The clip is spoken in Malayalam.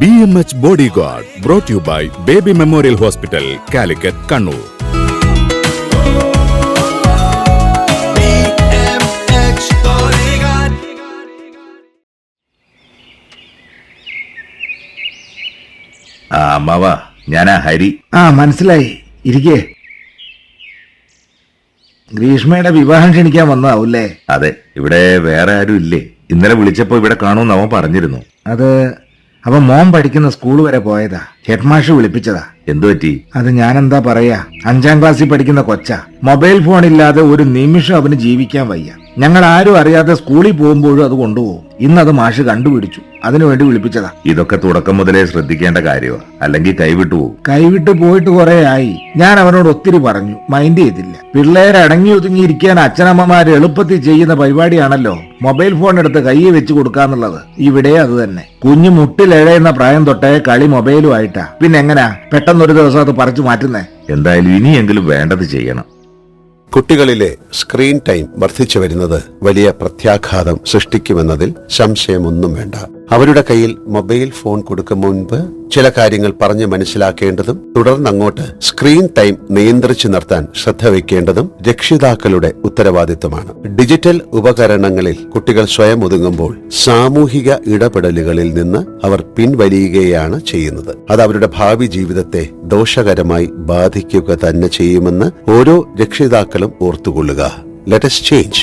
B M H body guard brought you by baby memorial hospital Calicut Kannur ആ അമ്മാവാ ഞാനാ ഹരി ആ മനസ്സിലായി ഇരിക്കേ ഗ്രീഷ്മയുടെ വിവാഹം ക്ഷണിക്കാൻ വന്നതാവൂല്ലേ അതെ ഇവിടെ വേറെ ആരും ഇല്ലേ ഇന്നലെ വിളിച്ചപ്പോ ഇവിടെ കാണുമെന്ന് അവൻ പറഞ്ഞിരുന്നു അത് അപ്പം മോൻ പഠിക്കുന്ന സ്കൂൾ വരെ പോയതാ ഹെഡ് മാഷ് വിളിപ്പിച്ചതാ എന്തുപറ്റി അത് ഞാൻ എന്താ പറയാ അഞ്ചാം ക്ലാസ്സിൽ പഠിക്കുന്ന കൊച്ച മൊബൈൽ ഫോൺ ഇല്ലാതെ ഒരു നിമിഷം അവന് ജീവിക്കാൻ വയ്യ ഞങ്ങൾ ആരും അറിയാതെ സ്കൂളിൽ പോകുമ്പോഴും അത് കൊണ്ടുപോകും ഇന്ന് അത് മാഷ് കണ്ടുപിടിച്ചു അതിനുവേണ്ടി വിളിപ്പിച്ചതാ ഇതൊക്കെ തുടക്കം മുതലേ ശ്രദ്ധിക്കേണ്ട കാര്യമാ അല്ലെങ്കിൽ കൈവിട്ടു പോകും കൈവിട്ട് പോയിട്ട് കുറെ ആയി ഞാൻ അവനോട് ഒത്തിരി പറഞ്ഞു മൈൻഡ് ചെയ്തില്ല പിള്ളേരെ അടങ്ങി ഒതുങ്ങിയിരിക്കാൻ അച്ഛനമ്മമാർ എളുപ്പത്തിൽ ചെയ്യുന്ന പരിപാടിയാണല്ലോ മൊബൈൽ ഫോൺ എടുത്ത് കയ്യിൽ വെച്ച് കൊടുക്കാന്നുള്ളത് ഇവിടെ അത് തന്നെ കുഞ്ഞു മുട്ടിലെഴയുന്ന പ്രായം തൊട്ടേ കളി മൊബൈലുമായിട്ടാ പിന്നെ എങ്ങനാ പെട്ടെന്ന് ഒരു ദിവസം അത് പറിച്ചു മാറ്റുന്നേ എന്തായാലും ഇനിയെങ്കിലും വേണ്ടത് ചെയ്യണം കുട്ടികളിലെ സ്ക്രീൻ ടൈം വർദ്ധിച്ചു വരുന്നത് വലിയ പ്രത്യാഘാതം സൃഷ്ടിക്കുമെന്നതിൽ സംശയമൊന്നും വേണ്ട അവരുടെ കയ്യിൽ മൊബൈൽ ഫോൺ കൊടുക്കും മുൻപ് ചില കാര്യങ്ങൾ പറഞ്ഞ് മനസ്സിലാക്കേണ്ടതും തുടർന്ന് അങ്ങോട്ട് സ്ക്രീൻ ടൈം നിയന്ത്രിച്ചു നിർത്താൻ ശ്രദ്ധ വയ്ക്കേണ്ടതും രക്ഷിതാക്കളുടെ ഉത്തരവാദിത്തമാണ് ഡിജിറ്റൽ ഉപകരണങ്ങളിൽ കുട്ടികൾ സ്വയം ഒതുങ്ങുമ്പോൾ സാമൂഹിക ഇടപെടലുകളിൽ നിന്ന് അവർ പിൻവലിയുകയാണ് ചെയ്യുന്നത് അത് അവരുടെ ഭാവി ജീവിതത്തെ ദോഷകരമായി ബാധിക്കുക തന്നെ ചെയ്യുമെന്ന് ഓരോ രക്ഷിതാക്കളും ഓർത്തുകൊള്ളുക let's change